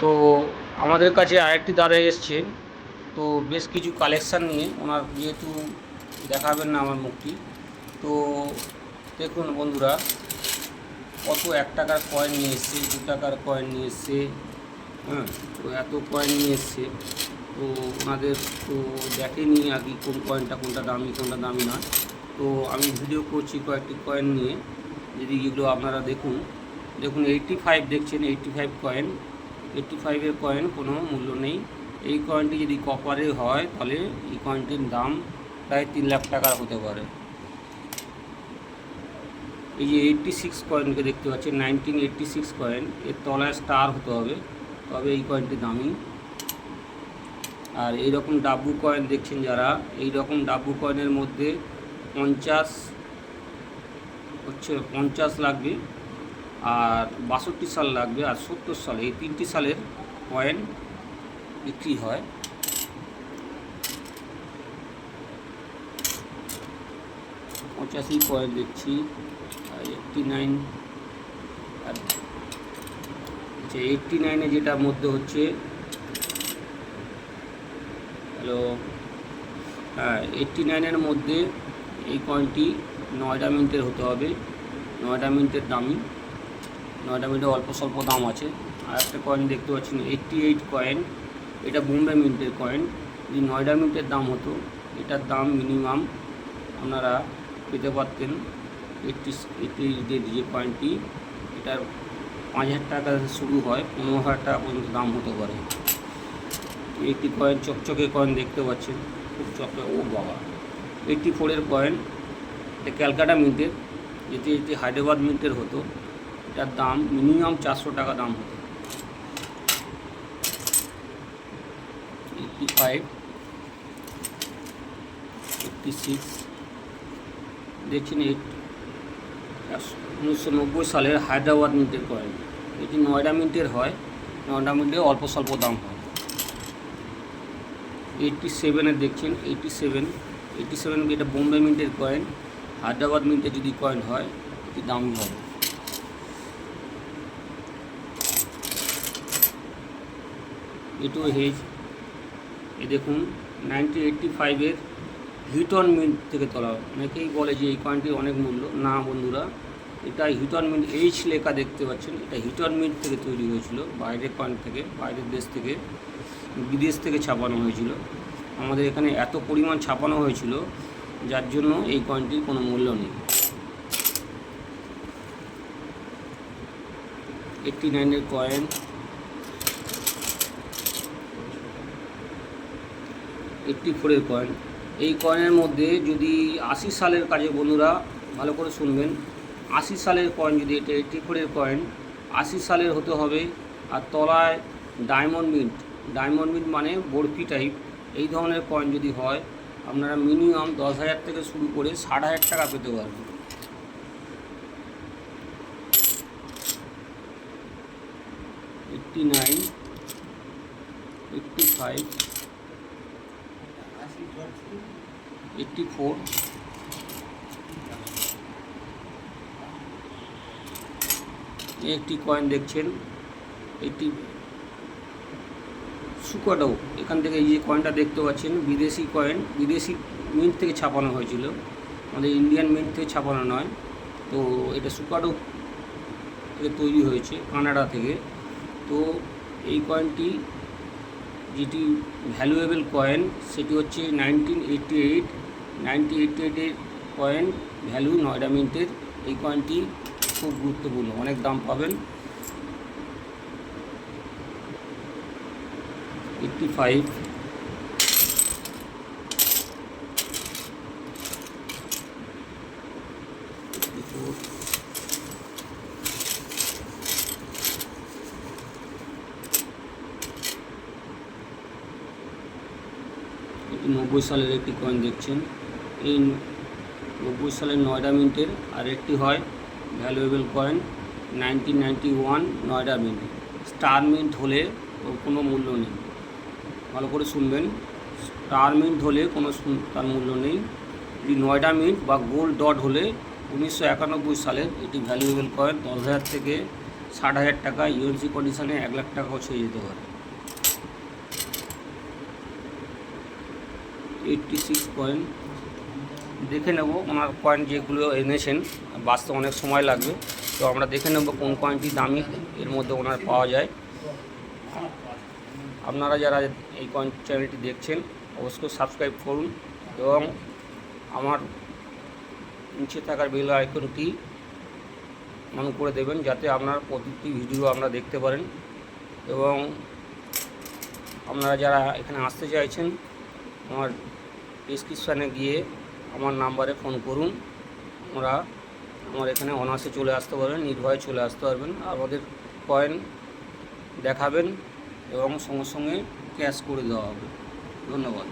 তো আমাদের কাছে আরেকটি দাদা এসছে। তো বেশ কিছু কালেকশান নিয়ে ওনার যেহেতু দেখাবেন না আমার মুখটি, তো দেখুন বন্ধুরা, কত এক টাকার কয়েন নিয়ে এসছে, দু টাকার কয়েন নিয়ে এসছে হ্যাঁ তো এত কয়েন নিয়ে এসছে। তো ওনাদের তো দেখেনি আর কি কোন কয়েনটা কোনটা দামি কোনটা দামি না তো আমি ভিডিও করছি কয়েকটি কয়েন নিয়ে। যদি এগুলো আপনারা দেখুন দেখুন এইটটি ফাইভ দেখছেন এইটটি ফাইভ কয়েন এইটটি ফাইভের কয়েন কোনো মূল্য নেই। এই কয়েনটি যদি কপারে হয়, তাহলে এই কয়েনটির দাম প্রায় তিন লাখ টাকার হতে পারে। এই যে এইটটি সিক্স কয়েনকে দেখতে পাচ্ছেন নাইনটিন এইটটি সিক্স কয়েন এর তলায় স্টার হতে হবে, তবে এই কয়েনটি দামি। আর এই রকম ডাব্বু কয়েন দেখছেন যারা এই রকম ডাব্বু কয়েনের মধ্যে পঞ্চাশ, হচ্ছে পঞ্চাশ লাগবে। আর বাষট্টি সাল লাগবে আর সত্তর সাল, এই তিনটি সালের কয়েন বিক্রি হয়। পঁচাশি কয়েন দেখছি এইটটি নাইন আর আচ্ছা এইটটি নাইনে যেটার মধ্যে হচ্ছে হ্যালো হ্যাঁ এইটটি নাইনের মধ্যে এই কয়েনটি নয়টা মিনিটের হতে হবে নয়টা মিনিটের দামি। নয়ডা মিনিটে অল্প স্বল্প দাম আছে। আর একটা কয়েন দেখতে পাচ্ছেন এইটটি এইট কয়েন এটা বোম্বে মিন্টের কয়েন যদি নয়ডা মিন্টের দাম হতো, এটার দাম মিনিমাম আপনারা পেতে পারতেন। এইটটি এইটটি এইটের যে কয়েনটি এটার পাঁচ হাজার টাকা শুরু হয়, পনেরো হাজার টাকা পর্যন্ত দাম হতে পারে। একটি কয়েন চকচকে কয়েন দেখতে পাচ্ছেন। খুব চকচকে, ও বাবা। এইটটি ফোরের কয়েন এটা ক্যালকাটা মিন্টের যেটি এটি হায়দ্রাবাদ মিন্টের হতো। এটার দাম মিনিমাম চারশো টাকা দাম হতো এইটটি ফাইভ এইটটি সিক্স দেখছেন এইট উনিশশো নব্বই সালের হায়দ্রাবাদ মিন্টের কয়েন। এটি নয়ডা মিন্টের হয়, নয়ডা মিন্টে অল্প স্বল্প দাম হয়। এইটটি সেভেনের দেখছেন এইটটি সেভেন এইটটি সেভেন এটা বোম্বে মিন্টের কয়েন, হায়দ্রাবাদ মিন্টে যদি কয়েন হয়, এটি দামি হবে। এটু হেজ এ দেখুন নাইনটিন এইটটি ফাইভের হিটন মিন্ট থেকে তোলা। অনেকেই বলে যে এই কয়েনটির অনেক মূল্য। না বন্ধুরা, এটা হিটন মিন্ট এইচ লেখা দেখতে পাচ্ছেন। এটা হিটন মিন্ট থেকে তৈরি হয়েছিল, বাইরের কয়েন থেকে, বাইরের দেশ থেকে, বিদেশ থেকে ছাপানো হয়েছিল। আমাদের এখানে এত পরিমাণ ছাপানো হয়েছিল, যার জন্য এই কয়েনটির কোনো মূল্য নেই। এইটটি নাইনের কয়েন এইটটি ফোরের কয়েন এই কয়েনের মধ্যে যদি আশি সালের কাজে বন্ধুরা ভালো করে শুনবেন, আশি সালের কয়েন যদি এটা এইটটি ফোরের কয়েন আশি সালের হতে হবে আর তলায় ডায়মন্ড মিন্ট ডায়মন্ড মিন্ট মানে বরফি টাইপ এই ধরনের কয়েন যদি হয়, আপনারা মিনিমাম দশ হাজার থেকে শুরু করে ষাট হাজার টাকা পেতে পারবেন। Eighty nine eighty five eighty four একটি কয়েন দেখছেন এইটি সুকাডো এখান থেকে এই যে কয়েনটা দেখতে পাচ্ছেন, বিদেশি কয়েন বিদেশি মিন্ট থেকে ছাপানো হয়েছিল। আমাদের ইন্ডিয়ান মিন্ট থেকে ছাপানো নয়। তো এটা সুকাডো থেকে তৈরি হয়েছে, কানাডা থেকে। তো এই কয়েনটি যেটি ভ্যালুয়েবল কয়েন সেটি হচ্ছে nineteen eighty eight nineteen eighty এইটের কয়েন ভ্যালু নয়ডা মিন্টের এই কয়েনটি খুব গুরুত্বপূর্ণ, অনেক দাম পাবেন। এইটটি ফাইভ এটি নব্বই সালের একটি কয়েন দেখছেন। এই নব্বই সালের নয়ডা মিন্টের আর একটি হয় valuable coin nineteen ninety one Noida mint. Star mint হলে ওর কোনো মূল্য নেই। ভালো করে শুনবেন। স্টার মিন্ট হলে কোনো তার মূল্য নেই। যদি নয়ডা মিন্ট বা গোল্ড ডট হলে উনিশশো একানব্বই সালের এটি ভ্যালুয়েবল কয়েন দশ হাজার থেকে ষাট হাজার টাকা ইউএনসি কন্ডিশনে এক লাখ টাকাও ছুঁয়ে যেতে পারে। এইটটি সিক্স পয়েন্ট দেখে নেব ওনার কয়েন যেগুলো এনেছেন, বাঁচতে অনেক সময় লাগবে। তো আমরা দেখে নেব কোন কয়েনটি দামি, এর মধ্যে ওনার পাওয়া যায়। আপনারা যারা এই কয়েন চ্যানেলটি দেখছেন, অবশ্যই সাবস্ক্রাইব করুন এবং আমার নিচে থাকার বেল আইকনটি অন করে দেবেন, যাতে আপনার প্রতিটি ভিডিও আপনারা দেখতে পারেন। এবং আপনারা যারা এখানে আসতে চাইছেন, আমার ডিসক্রিপশানে গিয়ে আমার নাম্বারে ফোন করুন। আমরা আমার এখানে অনার্সে চলে আসতে পারবেন, নির্ভয়ে চলে আসতে পারবেন। আমাদের কয়েন দেখাবেন এবং সঙ্গে সঙ্গে ক্যাশ করে দেওয়া হবে। ধন্যবাদ।